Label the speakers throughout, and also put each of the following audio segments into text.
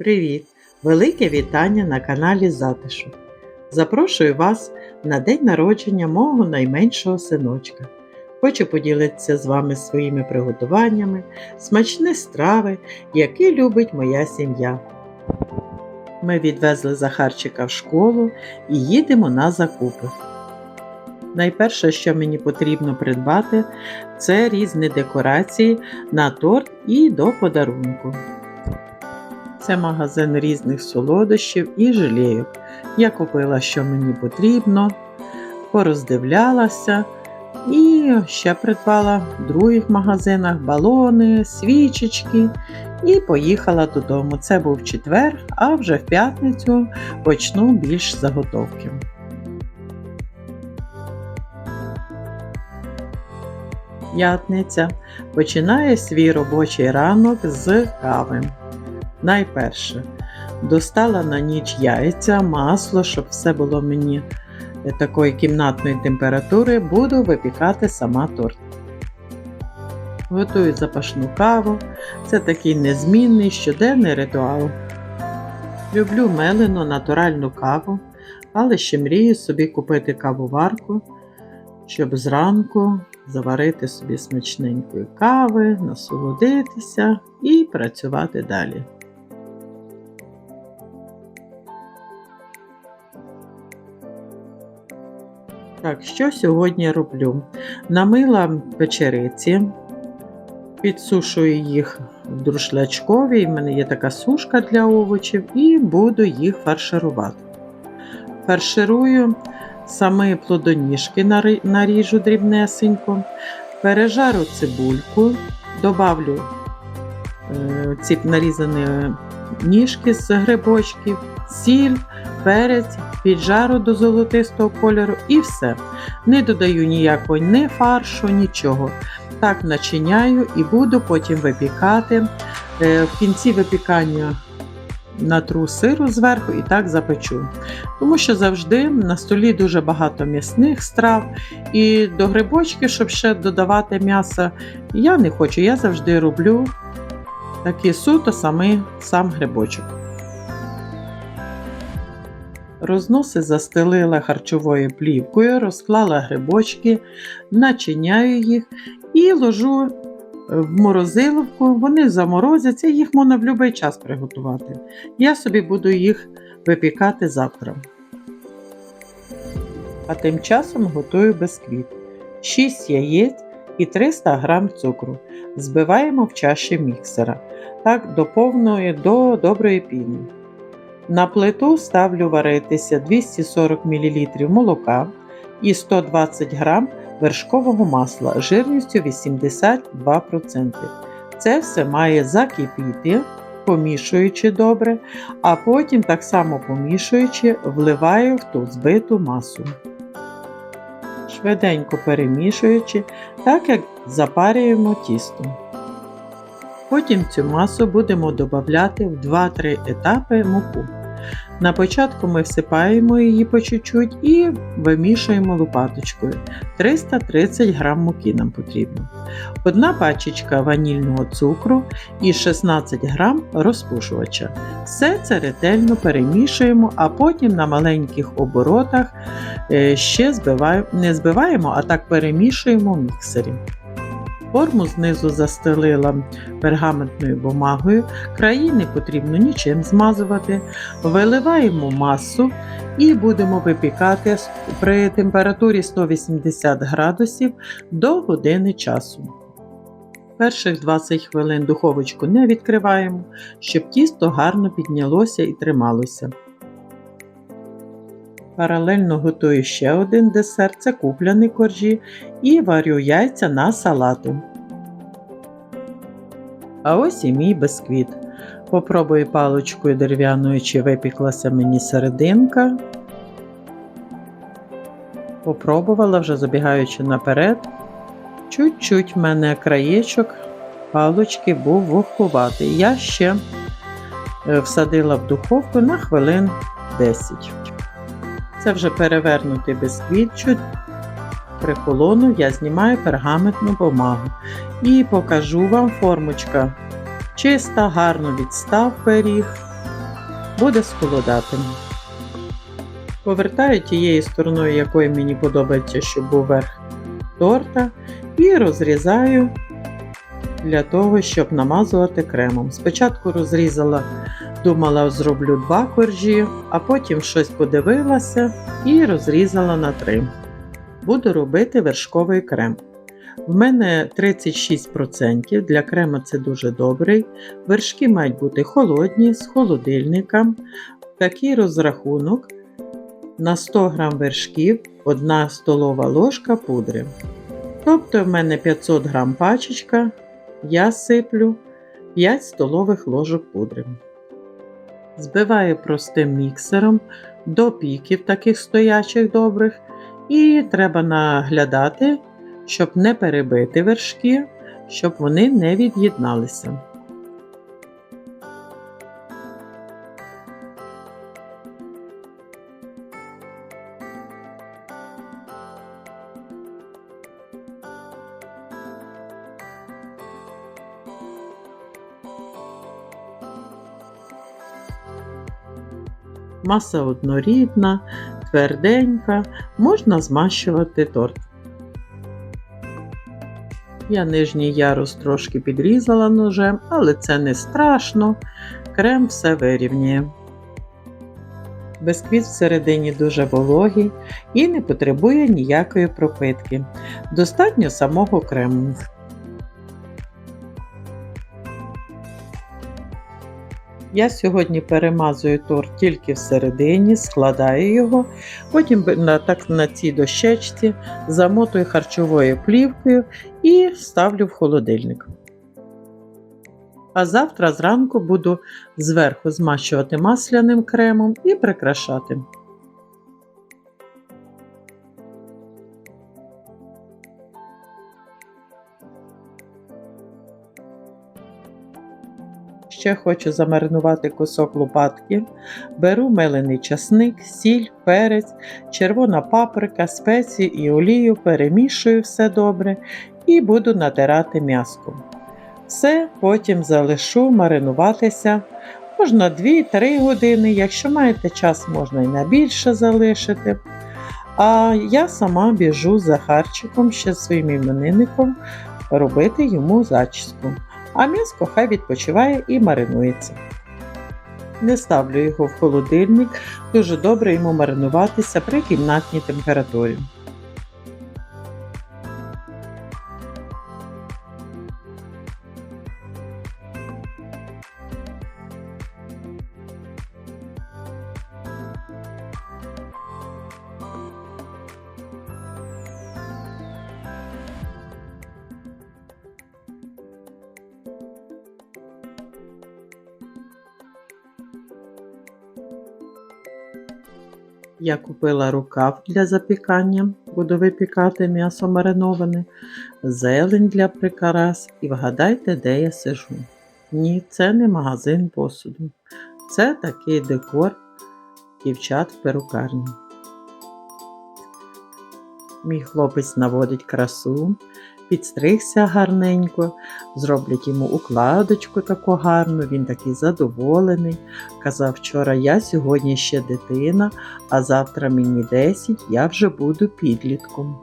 Speaker 1: Привіт! Велике вітання на каналі Затишок. Запрошую вас на день народження мого найменшого синочка. Хочу поділитися з вами своїми приготуваннями, смачні страви, які любить моя сім'я. Ми відвезли Захарчика в школу і їдемо на закупи. Найперше, що мені потрібно придбати, це різні декорації на торт і до подарунку. Це магазин різних солодощів і желейок. Я купила, що мені потрібно, пороздивлялася і ще придбала в других магазинах балони, свічечки і поїхала додому. Це був четвер, а вже в п'ятницю почну більш заготовки. П'ятниця починає свій робочий ранок з кави. Найперше, достала на ніч яйця, масло, щоб все було мені такої кімнатної температури, буду випікати сама торт. Готую запашну каву. Це такий незмінний щоденний ритуал. Люблю мелену натуральну каву, але ще мрію собі купити кавоварку, щоб зранку заварити собі смачненької кави, насолодитися і працювати далі. Так, що сьогодні роблю? Намила печериці, підсушую їх в друшлячкові, в мене є така сушка для овочів, і буду їх фарширувати. Фарширую саме плодоніжки наріжу дрібнесенько, пережару цибульку, добавлю е, ці нарізані ніжки з грибочків, сіль, перець, піджару до золотистого кольору і все. Не додаю ніякого ні фаршу, нічого. Так начиняю і буду потім випікати. Е, В кінці випікання натру сиру зверху і так запечу. Тому що завжди на столі дуже багато м'ясних страв, і до грибочків, щоб ще додавати м'ясо, я не хочу. Я завжди роблю такі суто саме сам грибочок. Розноси застелила харчовою плівкою, розклала грибочки, начиняю їх і ложу в морозиловку. Вони заморозяться, їх можна в будь-який час приготувати. Я собі буду їх випікати завтра. А тим часом готую бисквіт. 6 яєць і 300 г цукру. Збиваємо в чаші міксера. Так до повної, до доброї піни. На плиту ставлю варитися 240 мл молока і 120 г вершкового масла жирністю 82%. Це все має закипіти, помішуючи добре, а потім, так само помішуючи, вливаю в ту збиту масу. Швиденько перемішуючи, так як запарюємо тісто. Потім цю масу будемо додати в 2-3 етапи муку. На початку ми всипаємо її по чуть-чуть і вимішуємо лопаточкою. 330 г муки нам потрібно. Одна пачечка ванільного цукру і 16 г розпушувача. Все це ретельно перемішуємо, а потім на маленьких оборотах е, ще збиваємо, не збиваємо, а так перемішуємо в міксері. Форму знизу застелила пергаментною бумагою, краї не потрібно нічим змазувати. Виливаємо масу і будемо випікати при температурі 180 градусів до години часу. Перших 20 хвилин духовочку не відкриваємо, щоб тісто гарно піднялося і трималося. Паралельно готую ще один десерт, це купляний коржі, і варю яйця на салату. А ось і мій бисквіт. Попробую паличкою дерев'яною, чи випіклася мені серединка. Попробувала вже забігаючи наперед. Чуть-чуть в мене краєчок палочки був вухлуватий. Я ще е, всадила в духовку на хвилин 10. Це вже перевернутий бисквіт. Чуть прихолонув, я знімаю пергаментну бумагу і покажу вам формочка. Чиста, гарно відстав пиріг. буде сколодати. Повертаю тією стороною, якою мені подобається, щоб був верх торта, і розрізаю для того, щоб намазувати кремом. Спочатку розрізала, думала, зроблю два коржі, а потім щось подивилася і розрізала на три. Буду робити вершковий крем. В мене 36%, для крема це дуже добрий. Вершки мають бути холодні з холодильника. Такий розрахунок на 100 г вершків 1 столова ложка пудри. Тобто в мене 500 г пачечка, я сиплю 5 столових ложок пудри. Збиваю простим міксером до піків таких стоячих добрих. І треба наглядати, щоб не перебити вершки, щоб вони не від'єдналися. Маса однорідна, тверденька, можна змащувати торт. Я нижній ярус трошки підрізала ножем, але це не страшно, крем все вирівнює. Бисквіт всередині дуже вологий і не потребує ніякої пропитки. Достатньо самого крему. Я сьогодні перемазую торт тільки всередині, складаю його, потім на, так, на цій дощечці замотую харчовою плівкою і ставлю в холодильник. А завтра зранку буду зверху змащувати масляним кремом і прикрашати. Ще хочу замаринувати кусок лопатки. Беру мелений часник, сіль, перець, червона паприка, спеції і олію, перемішую все добре і буду натирати м'яско. Все потім залишу маринуватися. Можна 2-3 години, якщо маєте час, можна і на більше залишити. А я сама біжу за харчиком ще своїм іменинником робити йому зачіску а м'яско хай відпочиває і маринується. Не ставлю його в холодильник, дуже добре йому маринуватися при кімнатній температурі. Я купила рукав для запікання, буду випікати м'ясо мариноване, зелень для прикарас і вгадайте, де я сижу. Ні, це не магазин посуду. Це такий декор дівчат в перукарні. Мій хлопець наводить красу, підстригся гарненько, зроблять йому укладочку таку гарну, він такий задоволений. Казав вчора, я сьогодні ще дитина, а завтра мені 10, я вже буду підлітком.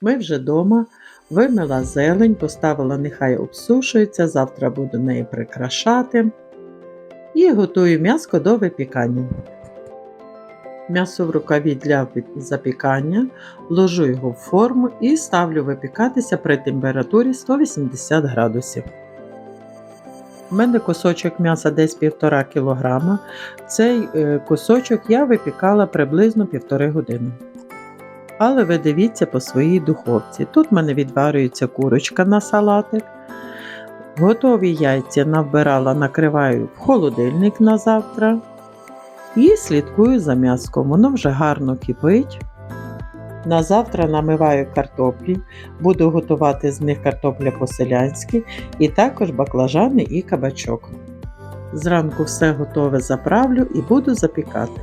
Speaker 1: Ми вже вдома. Вимила зелень, поставила, нехай обсушується, завтра буду неї прикрашати. І готую м'яско до випікання. М'ясо в рукаві для запікання, ложу його в форму і ставлю випікатися при температурі 180 градусів. У мене кусочок м'яса десь 1,5 кг. Цей е, кусочок я випікала приблизно 1,5 години. Але ви дивіться по своїй духовці. Тут в мене відварюється курочка на салатик. Готові яйця навбирала, накриваю в холодильник на завтра. І слідкую за м'яском. Воно вже гарно кипить. На завтра намиваю картоплі, буду готувати з них картопля по-селянськи і також баклажани і кабачок. Зранку все готове заправлю і буду запікати.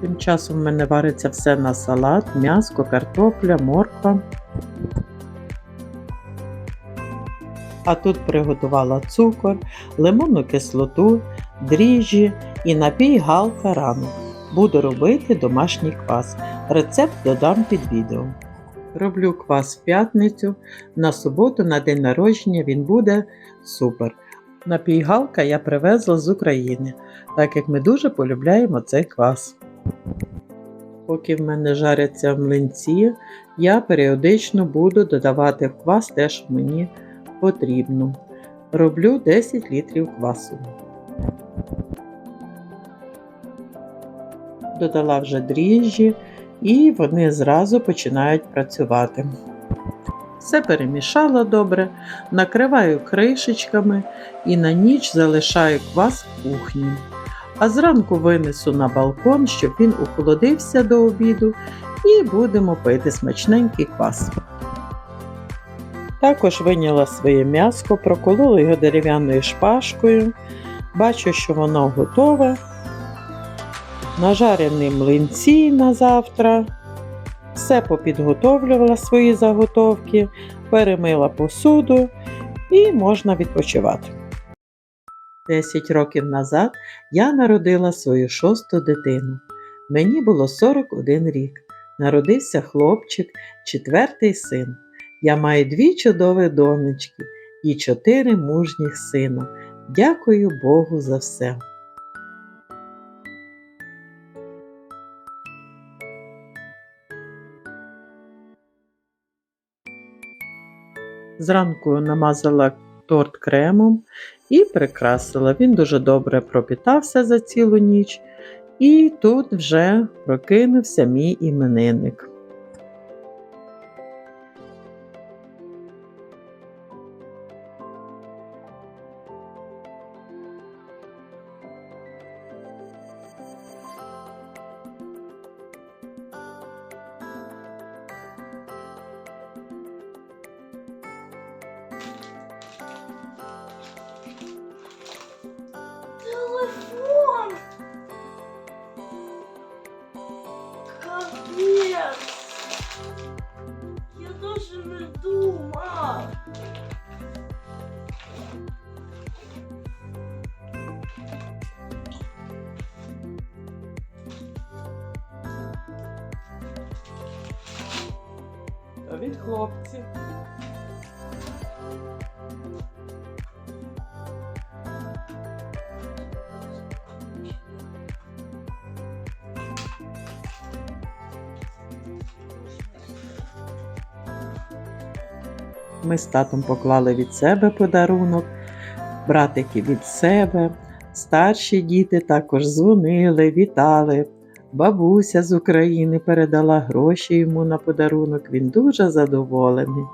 Speaker 1: Тим часом в мене вариться все на салат, м'яско, картопля, морква. А тут приготувала цукор, лимонну кислоту, дріжджі і напій галка ранок. Буду робити домашній квас. Рецепт додам під відео. Роблю квас в п'ятницю. На суботу, на день народження він буде супер. Напій галка я привезла з України, так як ми дуже полюбляємо цей квас. Поки в мене жаряться млинці, я періодично буду додавати в квас те, що мені потрібно. Роблю 10 літрів квасу. Додала вже дріжджі і вони зразу починають працювати. Все перемішала добре, накриваю кришечками і на ніч залишаю квас в кухні. А зранку винесу на балкон, щоб він охолодився до обіду, і будемо пити смачненький квас. Також виняла своє м'яско, проколола його дерев'яною шпажкою. Бачу, що воно готове. Нажарені млинці на завтра. Все попідготовлювала свої заготовки, перемила посуду і можна відпочивати. 10 років назад я народила свою шосту дитину. Мені було 41 рік. Народився хлопчик, четвертий син. Я маю дві чудові донечки і чотири мужніх сина. Дякую Богу за все. Зранку намазала торт кремом і прикрасила. Він дуже добре пропітався за цілу ніч, і тут вже прокинувся мій іменинник. Від хлопців. Ми з татом поклали від себе подарунок, братики від себе, старші діти також дзвонили, вітали. Бабуся з України передала гроші йому на подарунок. Він дуже задоволений.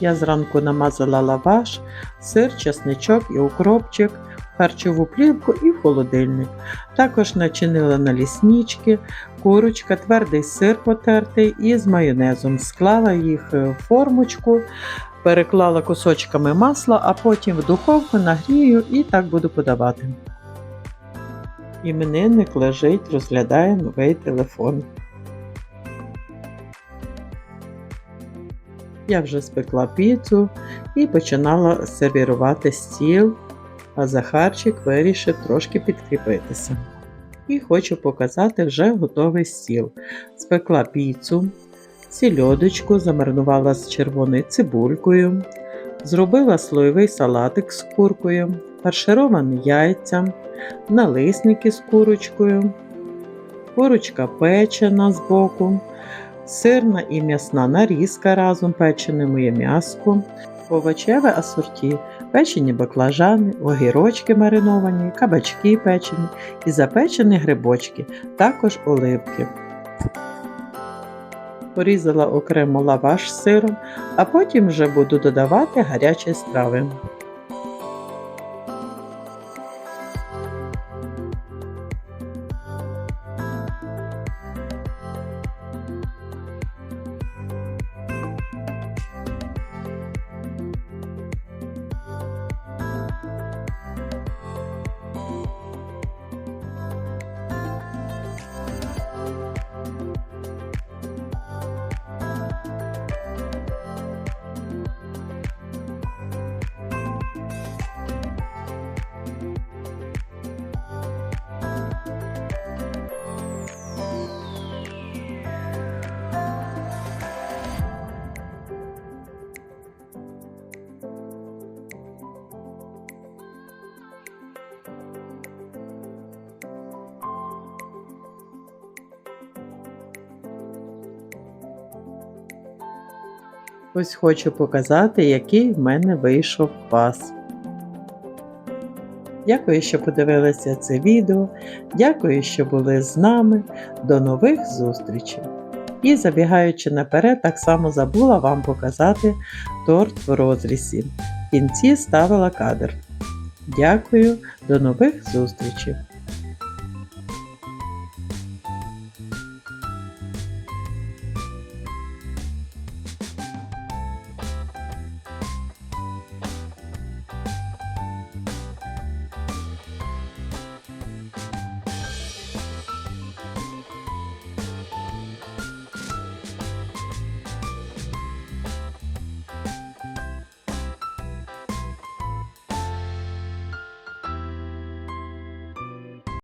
Speaker 1: Я зранку намазала лаваш, сир, чесничок і укропчик, харчову плівку і в холодильник. Також начинила наліснички, курочка, твердий сир потертий і з майонезом. Склала їх в формочку, переклала кусочками масла, а потім в духовку нагрію і так буду подавати. Іменинник лежить, розглядає новий телефон. Я вже спекла піцу і починала сервірувати стіл, а Захарчик вирішив трошки підкріпитися. І хочу показати вже готовий стіл. Спекла піцу, сільодочку замаринувала з червоною цибулькою, зробила слоєвий салатик з куркою, фаршировані яйця, налисники з курочкою, курочка печена з боку сирна і м'ясна нарізка разом печене моє м'яско, овочеве асорті, печені баклажани, огірочки мариновані, кабачки печені і запечені грибочки, також оливки. Порізала окремо лаваш з сиром, а потім вже буду додавати гарячі страви. Ось хочу показати, який в мене вийшов пас. Дякую, що подивилися це відео. Дякую, що були з нами. До нових зустрічей! І забігаючи наперед, так само забула вам показати торт в розрізі. В кінці ставила кадр. Дякую, до нових зустрічей!